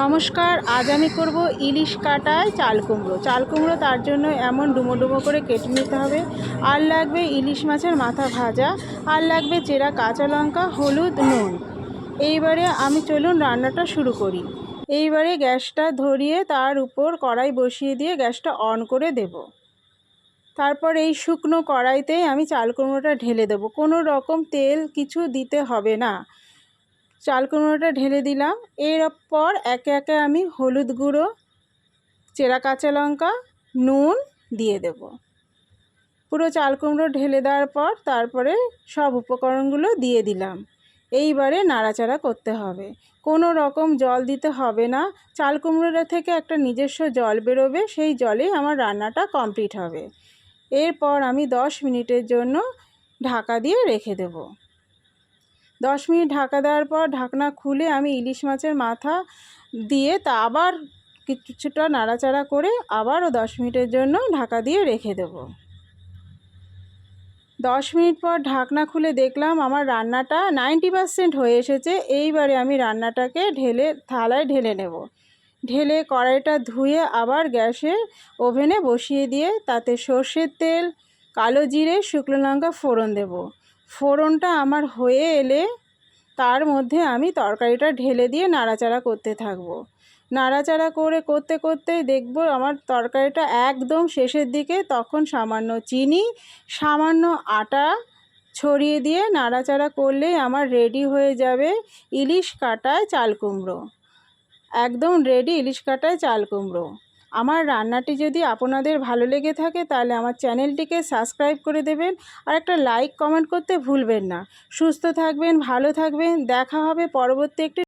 নমস্কার, আজ আমি করব ইলিশ কাটায় চাল কুমড়ো। চাল কুমড়ো তার জন্য এমন ডুমো ডুমো করে কেটে নিতে হবে। আর লাগবে ইলিশ মাছের মাথা ভাজা, আর লাগবে চেরা কাঁচা লঙ্কা, হলুদ, নুন। এইবারে আমি চলুন রান্নাটা শুরু করি। এইবারে গ্যাসটা ধরিয়ে তার উপর কড়াই বসিয়ে দিয়ে গ্যাসটা অন করে দেব। তারপর এই শুকনো কড়াইতে আমি চাল কুমড়োটা ঢেলে দেবো। কোনো রকম তেল কিছু দিতে হবে না। চাল কুমড়োটা ঢেলে দিলাম। এরপর একে একে আমি হলুদ গুঁড়ো, চেরা কাঁচা লঙ্কা, নুন দিয়ে দেব। পুরো চাল কুমড়ো ঢেলে দেওয়ার পর তারপরে সব উপকরণগুলো দিয়ে দিলাম। এইবারে নাড়াচাড়া করতে হবে। কোনো রকম জল দিতে হবে না। চাল কুমড়োটা থেকে একটা নিজস্ব জল বেরোবে, সেই জলেই আমার রান্নাটা কমপ্লিট হবে। এরপর আমি দশ মিনিটের জন্য ঢাকা দিয়ে রেখে দেবো। দশ মিনিট ঢাকা দেওয়ার পর ঢাকনা খুলে আমি ইলিশ মাছের মাথা দিয়ে তা আবার কিছুটা নাড়াচাড়া করে আবারও দশ মিনিটের জন্য ঢাকা দিয়ে রেখে দেবো। দশ মিনিট পর ঢাকনা খুলে দেখলাম আমার রান্নাটা নাইনটি পারসেন্ট হয়ে এসেছে। এইবারে আমি রান্নাটাকে ঢেলে, থালায় ঢেলে নেব। ঢেলে কড়াইটা ধুয়ে আবার গ্যাসে ওভেনে বসিয়ে দিয়ে তাতে সর্ষের তেল, কালো জিরে, শুকনো লঙ্কা ফোড়ন দেব। ফোড়নটা আমার হয়ে এলে তার মধ্যে আমি তরকারিটা ঢেলে দিয়ে নাড়াচাড়া করতে থাকব। নাড়াচাড়া করে করতে করতেই দেখব আমার তরকারিটা একদম শেষের দিকে তখন সামান্য চিনি, সামান্য আটা ছড়িয়ে দিয়ে নাড়াচাড়া করলেই আমার রেডি হয়ে যাবে ইলিশ কাটায় চাল কুমড়ো। একদম রেডি ইলিশ কাটায় চাল কুমড়ো। আমার রান্নাটি যদি আপনাদের ভালো লেগে থাকে, তাহলে আমার চ্যানেলটিকে সাবস্ক্রাইব করে দেবেন আর একটা লাইক কমেন্ট করতে ভুলবেন না। সুস্থ থাকবেন, ভালো থাকবেন, দেখা হবে পরবর্তী একটি